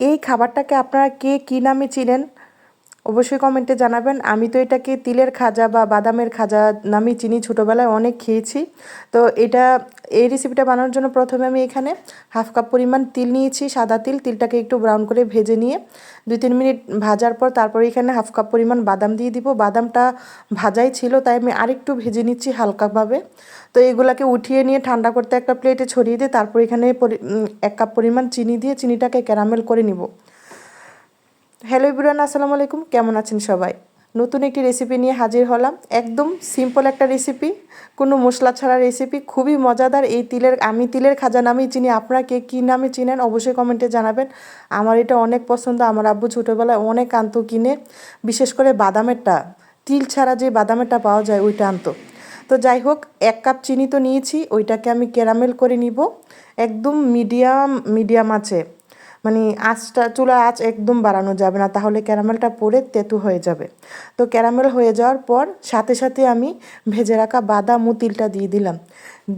এই খাবারটাকে আপনারা কে কী নামে চিনেন? অবশ্যই কমেন্টে জানাবেন। আমি তো এটাকে তিলের খাজা বা বাদামের খাজা নামে চিনি ছোটোবেলায়, অনেক খেয়েছি। তো এটা, এই রেসিপিটা বানানোর জন্য প্রথমে আমি এখানে হাফ কাপ পরিমাণ তিল নিয়েছি, সাদা তিল। তিলটাকে একটু ব্রাউন করে ভেজে নিয়ে দুই তিন মিনিট ভাজার পর তারপরে এখানে হাফ কাপ পরিমাণ বাদাম দিয়ে দিব। বাদামটা ভাজাই ছিল, তাই আমি আরেকটু ভেজে নিচ্ছি হালকাভাবে। তো এগুলাকে উঠিয়ে নিয়ে ঠান্ডা করতে একটা প্লেটে ছড়িয়ে দিয়ে তারপর এখানে এক কাপ পরিমাণ চিনি দিয়ে চিনিটাকে ক্যারামেল করে নিব। হ্যালো ইবরান আসসালামু আলাইকুম। কেমন আছেন সবাই? নতুন একটি রেসিপি নিয়ে হাজির হলাম। একদম সিম্পল একটা রেসিপি কোনো মশলা ছাড়া রেসিপি খুবই মজাদার। এই তিলের, আমি তিলের খাজা নামেই চিনি। আপনারা কে কী নামে চিনেন অবশ্যই কমেন্টে জানাবেন। আমার এটা অনেক পছন্দ। আমার আব্বু ছোটোবেলায় অনেক আনতো কিনে। বিশেষ করে বাদামেরটা, তিল ছাড়া যে বাদামেরটা পাওয়া যায়, ওইটা আনতো। তো যাই হোক, এক কাপ চিনি তো নিয়েছি। ওইটাকে আমি ক্যারামেল করে নিব। একদম মিডিয়াম মিডিয়াম আছে। মানে আঁচটা, চুলার আঁচ একদম বাড়ানো যাবে না, তাহলে ক্যারামেলটা পরে তেতু হয়ে যাবে। তো ক্যারামেল হয়ে যাওয়ার পর সাথে সাথে আমি ভেজে রাখা বাদাম ও তিলটা দিয়ে দিলাম।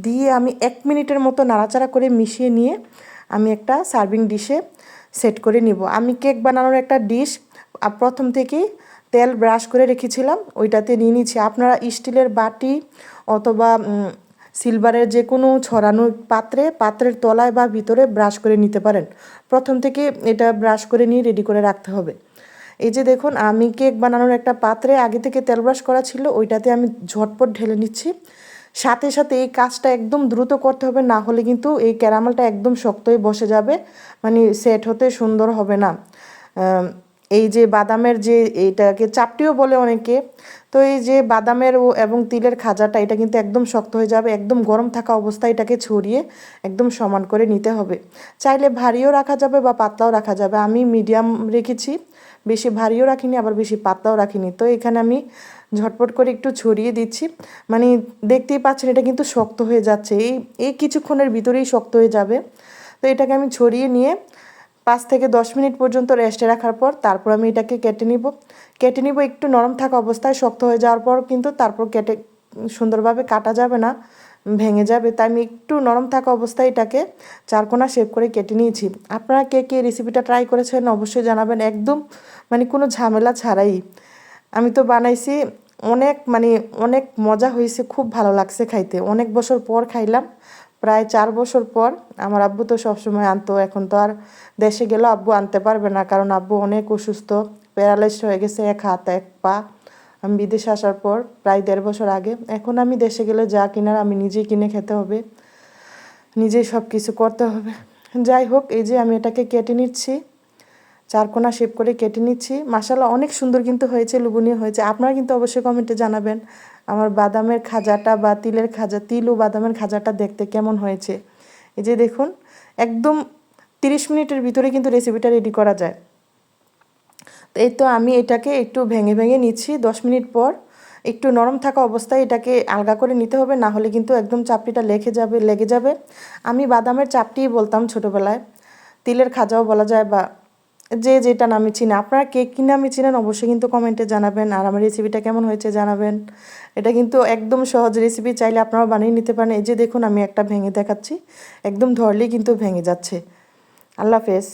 দিয়ে আমি এক মিনিটের মতো নাড়াচাড়া করে মিশিয়ে নিয়ে আমি একটা সার্ভিং ডিশে সেট করে নিব। আমি কেক বানানোর একটা ডিশ প্রথম থেকেই তেল ব্রাশ করে রেখেছিলাম, ওইটাতে নিয়ে নিচ্ছি আপনারা স্টিলের বাটি অথবা সিলভারের যে কোনো ছড়ানো পাত্রে, পাত্রের তলায় বা ভিতরে ব্রাশ করে নিতে পারেন। প্রথম থেকে এটা ব্রাশ করে নিয়ে রেডি করে রাখতে হবে। এই যে দেখুন, আমি কেক বানানোর একটা পাত্রে আগে থেকে তেল ব্রাশ করা ছিল, ওইটাতে আমি ঝটপট ঢেলে নিচ্ছি। সাথে সাথে এই কাজটা একদম দ্রুত করতে হবে, না হলে কিন্তু এই ক্যারামেলটা একদম শক্ত হয়ে বসে যাবে মানে সেট হতে সুন্দর হবে না। এই যে বাদামের যে এইটাকে চাপটিও বলে অনেকে তো এই যে বাদামের ও এবং তিলের খাজাটা, এটা কিন্তু একদম শক্ত হয়ে যাবে, একদম গরম থাকা অবস্থায় এটাকে ছড়িয়ে একদম সমান করে নিতে হবে। চাইলে ভারীও রাখা যাবে বা পাতলাও রাখা যাবে। আমি মিডিয়াম রেখেছি, বেশি ভারীও রাখিনি, আবার বেশি পাতলাও রাখিনি। তো এখানে আমি ঝটপট করে একটু ছড়িয়ে দিচ্ছি। মানে দেখতেই পাচ্ছেন, এটা কিন্তু শক্ত হয়ে যাচ্ছে। এই এই কিছুক্ষণের ভিতরেই শক্ত হয়ে যাবে। তো এটাকে আমি ছড়িয়ে নিয়ে পাঁচ থেকে দশ মিনিট পর্যন্ত রেস্টে রাখার পর তারপর আমি এটাকে কেটে নিব। কেটে নিব, একটু নরম থাকা অবস্থায় শক্ত হয়ে যাওয়ার পর কিন্তু তারপর কেটে সুন্দরভাবে কাটা যাবে না, ভেঙে যাবে। তাই আমি একটু নরম থাকা অবস্থায় এটাকে চারকোনা শেপ করে কেটে নিয়েছি। আপনারা কে কে রেসিপিটা ট্রাই করেছেন অবশ্যই জানাবেন। একদম মানে কোনো ঝামেলা ছাড়াই। আমি তো বানাইছি, অনেক মানে অনেক মজা হয়েছে, খুব ভালো লাগছে খাইতে। অনেক বছর পর খাইলাম প্রায় চার বছর পর আমার আব্বু তো সবসময় আনতো, এখন তো আর দেশে গেলেও আব্বু আনতে পারবে না, কারণ আব্বু অনেক অসুস্থ প্যারালাইস হয়ে গেছে, এক হাত, এক পা। আমি বিদেশে আসার পর প্রায় দেড় বছর আগে, এখন আমি দেশে গেলে যা কিনার আমি নিজেই কিনে খেতে হবে, নিজেই সব কিছু করতে হবে। যাই হোক, এই যে আমি এটাকে কেটে নিচ্ছি। চারকোনা শেপ করে কেটে নিচ্ছি। মাসালা অনেক সুন্দর কিন্তু হয়েছে, লুবনীয় হয়েছে। আপনারা কিন্তু অবশ্যই কমেন্টে জানাবেন আমার বাদামের খাজাটা বা তিলের খাজা, তিল ও বাদামের খাজাটা দেখতে কেমন হয়েছে। এই যে দেখুন, একদম তিরিশ মিনিটের ভিতরে কিন্তু রেসিপিটা রেডি করা যায়। তো এই তো আমি এটাকে একটু ভেঙে ভেঙে নিচ্ছি। দশ মিনিট পর একটু নরম থাকা অবস্থায় এটাকে আলগা করে নিতে হবে, না হলে কিন্তু একদম চাপটিটা লেগে যাবে লেগে যাবে। আমি বাদামের চাপটিই বলতাম ছোটোবেলায়। তিলের খাজাও বলা যায় বা যে যেটা নামে চিনে, আপনারা কে কী নামে চিনেন অবশ্যই কিন্তু কমেন্টে জানাবেন। আর আমার রেসিপিটা কেমন হয়েছে জানাবেন। এটা কিন্তু একদম সহজ রেসিপি চাইলে আপনারা বানিয়ে নিতে পারেন। এই যে দেখুন, আমি একটা ভেঙে দেখাচ্ছি। একদম ধরলেই কিন্তু ভেঙে যাচ্ছে। আল্লাহ হাফেজ।